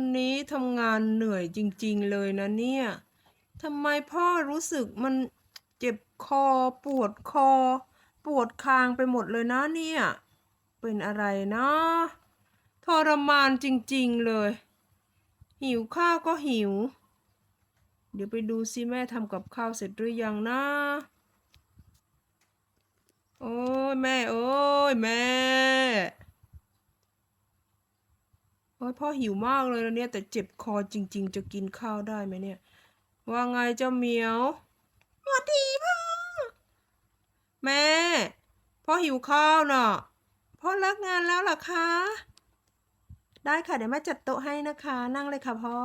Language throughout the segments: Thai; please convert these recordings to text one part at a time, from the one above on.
วันนี้ทำงานเหนื่อยจริง ๆ เลยนะเนี่ยทำไมพ่อรู้สึกมันเจ็บคอปวดคอ ปวดคางไปหมดเลยนะเนี่ย เป็นอะไรนะทรมานจริง ๆ เลย หิวข้าวก็หิว เดี๋ยวไปดูซิแม่ทำกับข้าวเสร็จหรือยังนะ โอ้ยแม่ โอ้ยแม่ โอ้ยพ่อหิวมากเลยนะเนี่ยแต่เจ็บคอจริง ๆ จะกินข้าวได้ไหมเนี่ย ว่าไงเจ้าเหมียวสวัสดีพ่อ แม่ พ่อหิวข้าวเน่ะพ่อเลิกงานแล้วหรอคะ ได้ค่ะเดี๋ยวแม่จัดโต๊ะให้นะคะ นั่งเลยค่ะพ่อ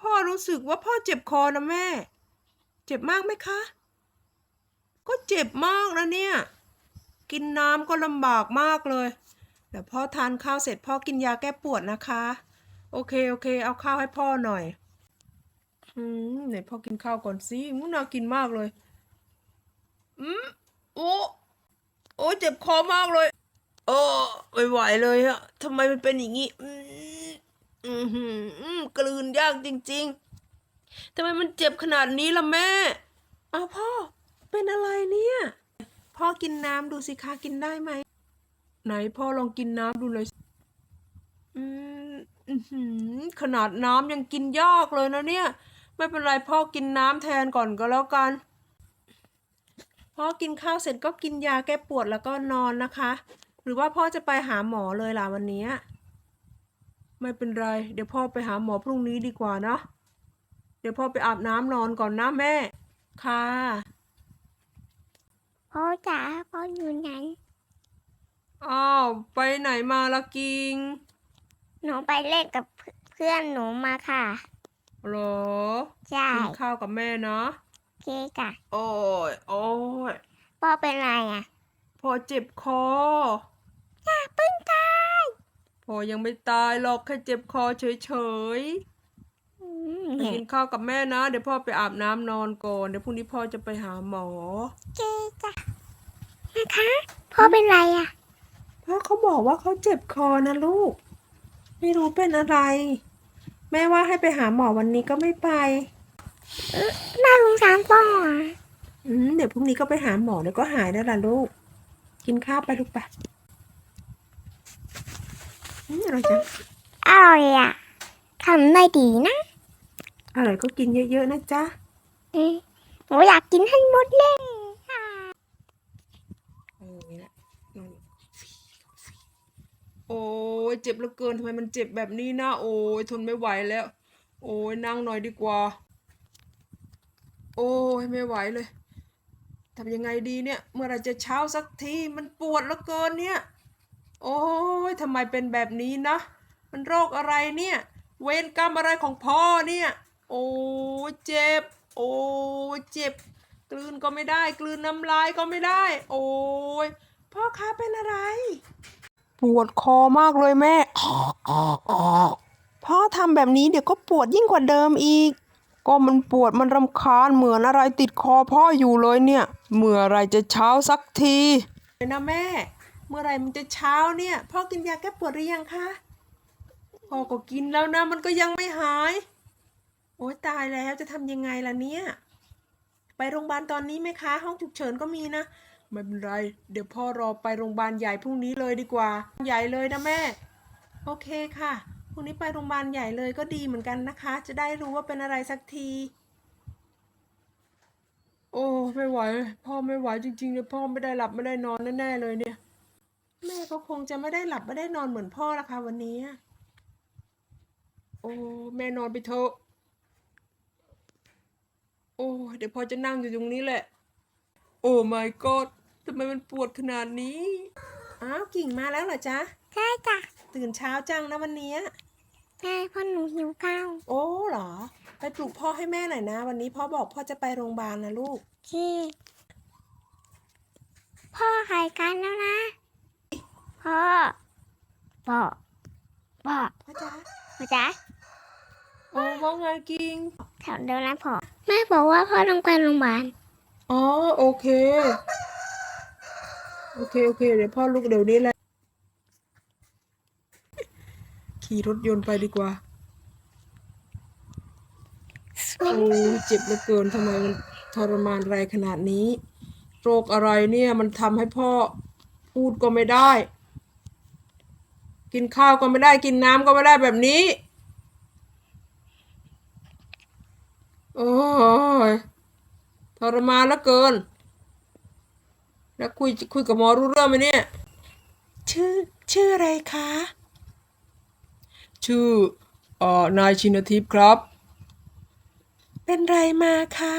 พ่อรู้สึกว่าพ่อเจ็บคอนะแม่ เจ็บมากไหมคะ ก็เจ็บมากนะเนี่ย กินน้ำก็ลำบากมากเลย เดี๋ยวพ่อทานข้าวเสร็จพ่อกินยาแก้ปวดนะคะ โอเคโอเค เอาข้าวให้พ่อหน่อย อืมไหนพ่อกินข้าวก่อนสิมูน่ากินมากเลย อืมโอ้โอ้เจ็บคอมากเลยโอ้ไม่ไหวเลยอะทำไมมันเป็นอย่างนี้อืมอืมหืมอืมกลืนยากจริงๆทำไมมันเจ็บขนาดนี้ล่ะแม่อ้าวพ่อเป็นอะไรเนี่ย พ่อกินน้ำดูสิคะกินได้ไหม ไหนพ่อลองกินน้ำดูเลยสิอืมอื้อหือขนาดน้ำยังกินยากเลยนะเนี่ย ไม่เป็นไรพ่อกินน้ำแทนก่อนก็แล้วกัน พ่อกินข้าวเสร็จก็กินยาแก้ปวดแล้วก็นอนนะคะ หรือว่าพ่อจะไปหาหมอเลยล่ะวันนี้ ไม่เป็นไร เดี๋ยวพ่อไปหาหมอพรุ่งนี้ดีกว่านะเดี๋ยวพ่อไปอาบน้ำนอนก่อนนะแม่ ค่ะ พ่อจ๋าพ่ออยู่ไหน อ้าวไปไหนมาละกิงหนูไปเล่นกับเพื่อนหนูมาค่ะเหรอใช่กินข้าวกับแม่นะโอเคค่ะ โอ้ยโอ้ยพ่อเป็นไรอะพอเจ็บคออย่าเพิ่งตายพอยังไม่ตายหรอกแค่เจ็บคอเฉยอืมๆไปเห็นกินข้าวกับแม่นะ เดี๋ยวพ่อไปอาบน้ำนอนก่อน เดี๋ยวพรุ่งนี้พ่อจะไปหาหมอโอเคจ้ะนะคะพ่อเป็นไรอะ พ่อเขาบอกว่าเขาเจ็บคอนะลูก ไม่รู้เป็นอะไร แม่ว่าให้ไปหาหมอวันนี้ก็ไม่ไปน่าสงสารพ่ออะอืมเดี๋ยวพรุ่งนี้ก็ไปหาหมอเดี๋ยวก็หายแล้วล่ะลูก กินข้าวไปลูกไปอืมอร่อยจังอร่อยอะทำได้ดีนะ อร่อยก็กินเยอะๆนะจ๊ะอืมหนูอยากกินให้หมดเลยค่ะ เออนี่แหละนอน โอ้ยเจ็บเหลือเกินทำไมมันเจ็บแบบนี้นะโอ้ยทนไม่ไหวแล้ว โอ้ยนั่งหน่อยดีกว่า โอ้ยไม่ไหวเลยทำยังไงดีเนี่ย เมื่อไรจะเช้าสักทีมันปวดเหลือเกินเนี่ย โอ้ยทำไมเป็นแบบนี้นะ มันโรคอะไรเนี่ย เวรกรรมอะไรของพ่อเนี่ย โอ้ยเจ็บ โอ้ยเจ็บ กลืนก็ไม่ได้ กลืนน้ำลายก็ไม่ได้ โอ้ยพ่อคะเป็นอะไร ปวดคอมากเลยแม่พ่อทำแบบนี้เดี๋ยวก็ปวดยิ่งกว่าเดิมอีก ก็มันปวดมันรำคาญเหมือนอะไรติดคอพ่ออยู่เลยเนี่ย เมื่อไรจะเช้าสักทีนะแม่ เมื่อไรมันจะเช้าเนี่ย พ่อกินยาแก้ปวดหรือยังคะพ่อก็กินแล้วนะ มันก็ยังไม่หาย โอ๊ยตายแล้วจะทำยังไงล่ะเนี่ย ไปโรงพยาบาลตอนนี้ไหมคะ ห้องฉุกเฉินก็มีนะ ไม่เป็นไร เดี๋ยวพ่อรอไปโรงพยาบาลใหญ่พรุ่งนี้เลยดีกว่า ใหญ่เลยนะแม่ โอเคค่ะ พรุ่งนี้ไปโรงพยาบาลใหญ่เลยก็ดีเหมือนกันนะคะ จะได้รู้ว่าเป็นอะไรสักที โอ้ไม่ไหว พ่อไม่ไหวจริงๆเลยพ่อไม่ได้หลับไม่ได้นอนแน่ๆเลยเนี่ย แม่ก็คงจะไม่ได้หลับไม่ได้นอนเหมือนพ่อละค่ะวันนี้ โอ้แม่นอนไปเถอะโอ้ เดี๋ยวพอจะนั่งอยู่ตรงนี้แหละ โอ้ my god ทำไมมันปวดขนาดนี้ อ้าวกิ่งมาแล้วเหรอจ๊ะ ใช่จ้ะตื่นเช้าจังนะวันเนี้ยใช่พ่อหนูหิวข้าว โอ้เหรอ ไปปลุกพ่อให้แม่หน่อยนะ วันนี้พ่อบอกพ่อจะไปโรงพยาบาลนะลูกโอเคพ่อไข่กันแล้วนะ พ่อ พ่อ พ่อพ่อจ๊ะพ่อจ๋าโอ้ว่าไงกิ่งแถวเดินนะพ่อ แม่บอกว่าพ่อต้องไปโรงพยาบาล อ๋อโอเค โอเคโอเคเดี๋ยวพ่อลุกเดี๋ยวนี้แหละ ขี่รถยนต์ไปดีกว่าโอ้เจ็บเหลือเกินทำไมมันทรมานไรขนาดนี้ โรคอะไรเนี่ยมันทำให้พ่อพูดก็ไม่ได้ กินข้าวก็ไม่ได้กินน้ำก็ไม่ได้แบบนี้ โอ้ยทรมานเหลือเกิน แล้วคุยคุยกับหมอรู้เรื่องไหมเนี่ย ชื่อชื่ออะไรคะ ชื่อเอ่อนายชินทิพย์ครับ เป็นไรมาคะ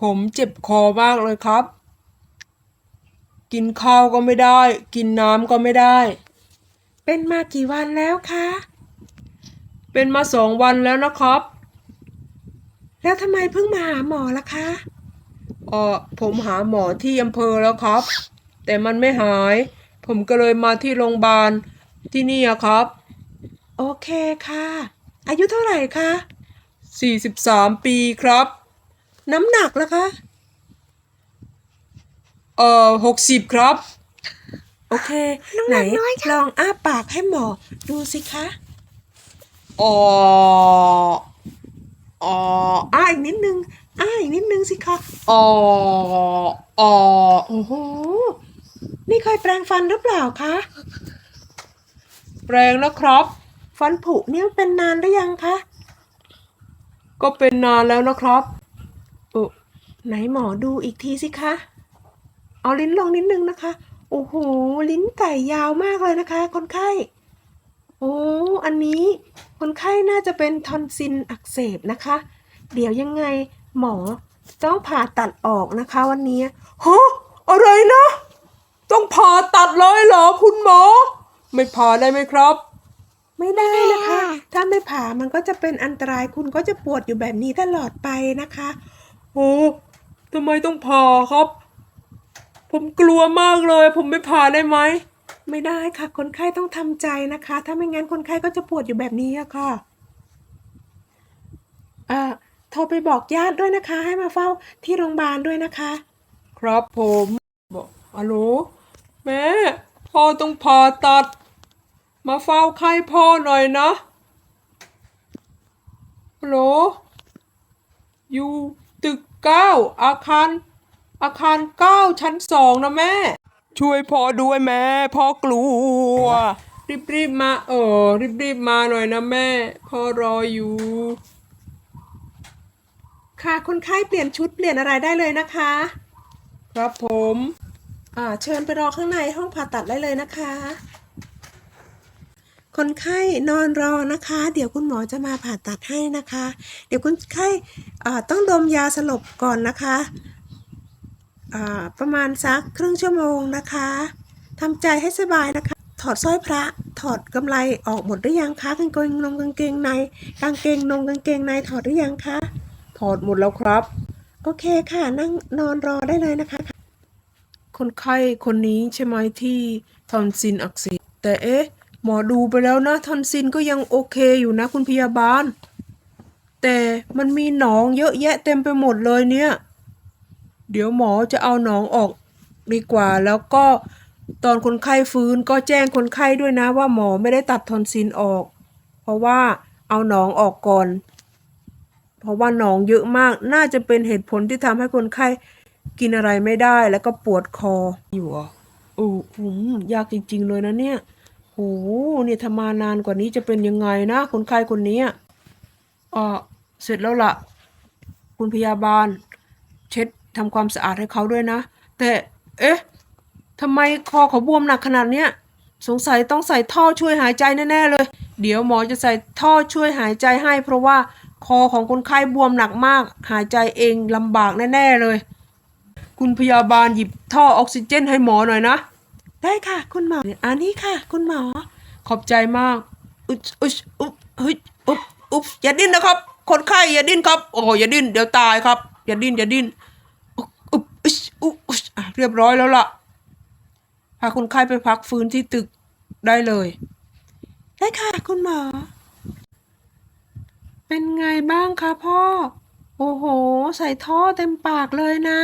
ผมเจ็บคอมากเลยครับ กินข้าวก็ไม่ได้ กินน้ำก็ไม่ได้ เป็นมากี่วันแล้วคะ เป็นมาสองวันแล้วนะครับ แล้วทำไมเพิ่งมาหาหมอล่ะคะ เออผมหาหมอที่อำเภอแล้วครับ แต่มันไม่หาย ผมก็เลยมาที่โรงพยาบาลที่นี่อะครับ โอเคค่ะ อายุเท่าไหร่คะ43 ปีครับ น้ำหนักล่ะคะ เอ่อ60 ครับ โอเค ไหนลองอ้าปากให้หมอดูสิคะอ๋ออ๋ออ้าอีกนิดนึง อ้าอีกนิดนึงสิคะอ๋ออ๋อโอ้โห นี่เคยแปรงฟันหรือเปล่าคะ แปรงนะครับ ฟันผุเนี่ยเป็นนานหรือยังคะ ก็เป็นนานแล้วนะครับเออไหนหมอดูอีกทีสิคะ เอาลิ้นลงนิดนึงนะคะ โอ้โห ลิ้นไก่ยาวมากเลยนะคะ คนไข้ โอ้ อันนี้คนไข้น่าจะเป็นทอนซิลอักเสบนะคะ เดี๋ยวยังไง หมอต้องผ่าตัดออกนะคะวันนี้ฮะอะไรนะ ต้องผ่าตัดเลยเหรอคุณหมอ ไม่ผ่าได้ไหมครับ ไม่ได้นะคะ ถ้าไม่ผ่ามันก็จะเป็นอันตรายคุณก็จะปวดอยู่แบบนี้ตลอดไปนะคะโอ้ทำไมต้องผ่าครับ ผมกลัวมากเลย ผมไม่ผ่าได้ไหมไม่ได้ค่ะ คนไข้ต้องทำใจนะคะ ถ้าไม่งั้นคนไข้ก็จะปวดอยู่แบบนี้อะค่ะเอ่อ โทรไปบอกญาติด้วยนะคะ ให้มาเฝ้าที่โรงพยาบาลด้วยนะคะ ครับผมบอกฮัลโลแม่พ่อต้องผ่าตัด มาเฝ้าไข้พ่อหน่อยนะฮัลโหลอยู่ตึกเก้าอาคาร อาคารเก้าชั้นสองนะแม่ ช่วยพ่อด้วยแม่พ่อกลัว รีบรีบๆมาเออรีบรีบๆมาหน่อยนะแม่ พ่อรออยู่ ค่ะคนไข้เปลี่ยนชุดเปลี่ยนอะไรได้เลยนะคะ ครับผมอ่าเชิญไปรอข้างในห้องผ่าตัดได้เลยนะคะ คนไข้นอนรอนะคะ เดี๋ยวคุณหมอจะมาผ่าตัดให้นะคะ เดี๋ยวคนไข้อ่ต้องดมยาสลบก่อนนะคะประมาณสักครึ่งชั่วโมงนะคะทำใจให้สบายนะคะ ถอดสร้อยพระ ถอดกำไรออกหมดหรือยังคะกางเกงนงกางเกงใน กางเกงนงกางเกงในถอดหรือยังคะ อดหมดแล้วครับ โอเคค่ะนั่งนอนรอได้เลยนะคะ คนไข้คนนี้ใช่ไหมที่ทอนซินอักเสบแต่เอ๊ะ หมอดูไปแล้วนะทอนซินก็ยังโอเคอยู่นะคุณพยาบาล แต่มันมีหนองเยอะแยะเต็มไปหมดเลยเนี่ย เดี๋ยวหมอจะเอาหนองออกดีกว่าแล้วก็ตอนคนไข้ฟื้นก็แจ้งคนไข้ด้วยนะว่าหมอไม่ได้ตัดทอนซินออก เพราะว่าเอาหนองออกก่อน เพราะว่าหนองเยอะมาก น่าจะเป็นเหตุผลที่ทำให้คนไข้กินอะไรไม่ได้แล้วก็ปวดคออยู่อะโอ้โหยากจริง ๆ เลยนะเนี่ยโหเนี่ยถ้ามานานกว่านี้จะเป็นยังไงนะ คนไข้คนนี้อ่าเสร็จแล้วล่ะ คุณพยาบาล เช็ดทำความสะอาดให้เขาด้วยนะ แต่ เอ๊ะทำไมคอเขาบวมหนักขนาดเนี้ยสงสัยต้องใส่ท่อช่วยหายใจแน่ๆเลย เดี๋ยวหมอจะใส่ท่อช่วยหายใจให้ เพราะว่า คอของคนไข้บวมหนักมาก หายใจเองลำบากแน่ๆเลย คุณพยาบาลหยิบท่อออกซิเจนให้หมอหน่อยนะ ได้ค่ะ คุณหมอ อันนี้ค่ะ คุณหมอ ขอบใจมาก อุ๊ยอุ๊ยอุ๊บเฮ้ยอุ๊บอุ๊บอย่าดิ้นนะครับ คนไข้อย่าดิ้นครับ โอ้อย่าดิ้นเดี๋ยวตายครับ อย่าดิ้นอย่าดิ้นอุ๊บอุ๊บอุ๊ยอุ๊บอุ๊ยเรียบร้อยแล้วล่ะ พาคนไข้ไปพักฟื้นที่ตึกได้เลย ได้ค่ะ คุณหมอ เป็นไงบ้างคะพ่อ โอ้โห ใส่ท่อเต็มปากเลยนะ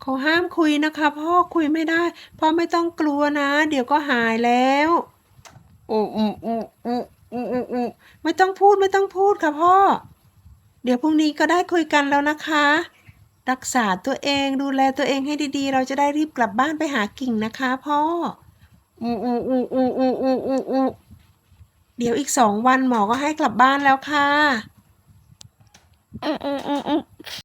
เขาห้ามคุยนะคะ พ่อคุยไม่ได้ พ่อไม่ต้องกลัวนะ เดี๋ยวก็หายแล้วโอ้โอ้โอ้โอ้โอ้อไม่ต้องพูดไม่ต้องพูดค่ะพ่อ เดี๋ยวพรุ่งนี้ก็ได้คุยกันแล้วนะคะ รักษาตัวเองดูแลตัวเองให้ดีๆ เราจะได้รีบกลับบ้านไปหากิ่งนะคะ พ่ออืออืออืออืออืออือ เดี๋ยวอีกสองวันหมอก็ให้กลับบ้านแล้วค่ะอืมอืมอือ